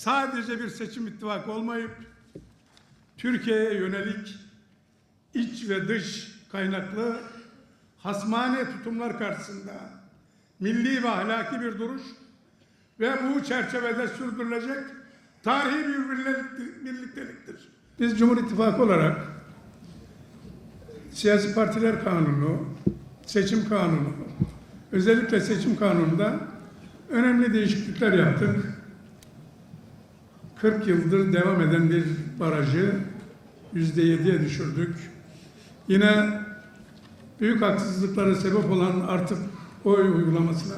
sadece bir seçim ittifakı olmayıp Türkiye'ye yönelik iç ve dış kaynaklı hasmane tutumlar karşısında milli ve ahlaki bir duruş ve bu çerçevede sürdürülecek tarihi bir birlik- birlikteliktir. Biz Cumhur İttifakı olarak siyasi partiler kanunu, seçim kanunu, özellikle seçim kanununda önemli değişiklikler yaptık. 40 yıldır devam eden bir barajı yüzde yediye düşürdük. Yine büyük haksızlıklara sebep olan artık oy uygulamasına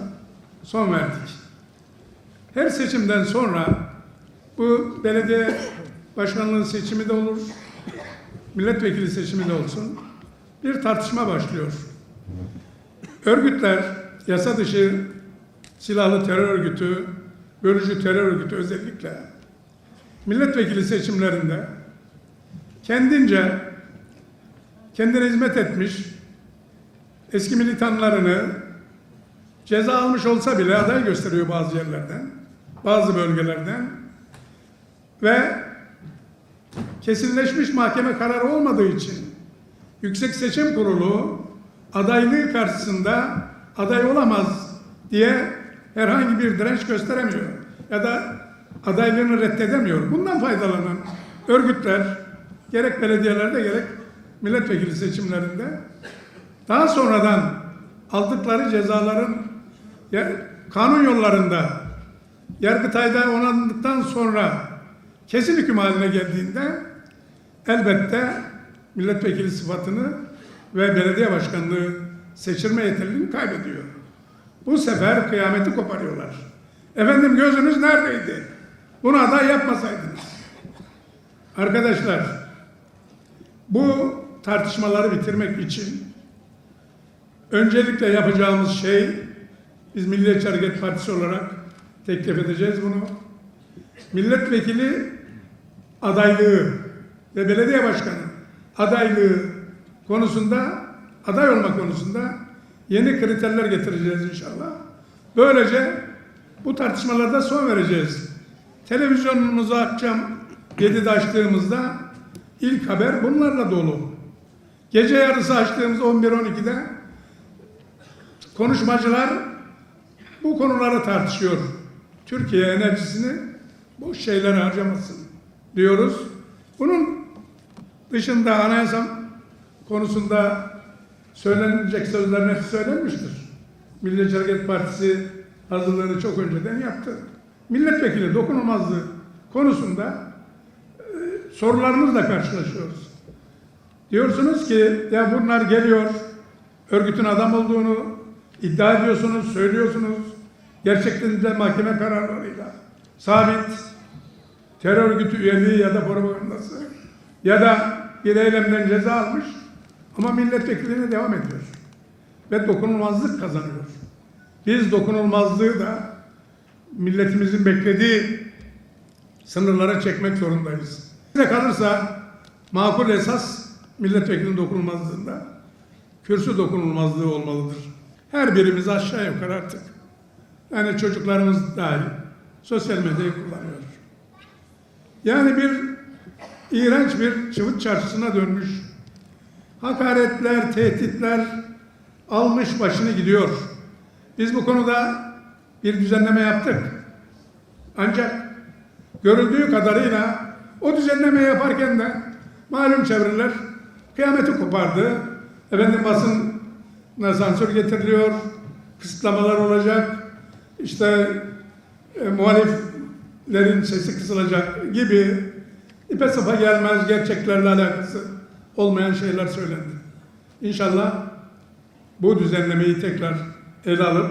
son verdik. Her seçimden sonra bu belediye başkanlığı seçimi de olur, milletvekili seçimi de olsun bir tartışma başlıyor. Örgütler, yasa dışı silahlı terör örgütü, bölücü terör örgütü özellikle milletvekili seçimlerinde kendince kendine hizmet etmiş eski militanlarını ceza almış olsa bile aday gösteriyor bazı yerlerden, bazı bölgelerden ve kesinleşmiş mahkeme kararı olmadığı için Yüksek Seçim Kurulu adaylığı karşısında aday olamaz diye herhangi bir direnç gösteremiyor. Ya da adaylığını reddedemiyor. Bundan faydalanan örgütler gerek belediyelerde gerek milletvekili seçimlerinde daha sonradan aldıkları cezaların kanun yollarında Yargıtay'da onandıktan sonra kesin hüküm haline geldiğinde elbette milletvekili sıfatını ve belediye başkanlığı seçilme yeterliliğini kaybediyor. Bu sefer kıyameti koparıyorlar. Efendim gözünüz neredeydi? Bunu aday yapmasaydınız. Arkadaşlar, bu tartışmaları bitirmek için öncelikle yapacağımız şey, biz Milliyetçi Hareket Partisi olarak teklif edeceğiz bunu. Milletvekili adaylığı ve belediye başkanı adaylığı konusunda, aday olma konusunda yeni kriterler getireceğiz inşallah. Böylece bu tartışmalarda son vereceğiz. Televizyonumuzu akşam 7'de açtığımızda ilk haber bunlarla dolu. Gece yarısı açtığımız 11-12'de konuşmacılar bu konuları tartışıyor. Türkiye enerjisini bu şeylere harcamasın diyoruz. Bunun dışında anayasa konusunda söylenecek sözlerin hepsi söylenmiştir. Milliyetçi Hareket Partisi hazırlığını çok önceden yaptı. Milletvekili dokunulmazlığı konusunda e, sorularımızla karşılaşıyoruz. Diyorsunuz ki ya bunlar geliyor, örgütün adam olduğunu iddia ediyorsunuz, söylüyorsunuz. Gerçekten de mahkeme kararlarıyla sabit terör örgütü üyeliği ya da propagandası ya da bir eylemden ceza almış ama milletvekiliğine devam ediyor. Ve dokunulmazlık kazanıyor. Biz dokunulmazlığı da milletimizin beklediği sınırlara çekmek zorundayız. Bize kalırsa makul esas milletvekilinin dokunulmazlığında kürsü dokunulmazlığı olmalıdır. Her birimiz aşağı yukarı artık. Yani çocuklarımız dahil sosyal medyayı kullanıyor. Yani bir iğrenç bir çıvıt çarşısına dönmüş. Hakaretler, tehditler almış başını gidiyor. Biz bu konuda bir düzenleme yaptık. Ancak görüldüğü kadarıyla o düzenleme yaparken de malum çevreler kıyameti kopardı. Efendim basına sansür getiriliyor, kısıtlamalar olacak, işte e, muhaliflerin sesi kısılacak gibi ipe sapa gelmez gerçeklerle alakası olmayan şeyler söylendi. İnşallah bu düzenlemeyi tekrar ele alıp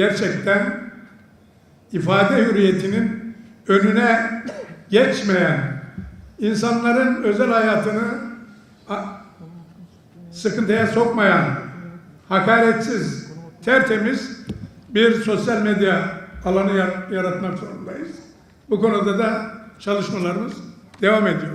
gerçekten ifade hürriyetinin önüne geçmeyen, insanların özel hayatını sıkıntıya sokmayan, hakaretsiz, tertemiz bir sosyal medya alanı yar- yaratmak zorundayız. Bu konuda da çalışmalarımız devam ediyor.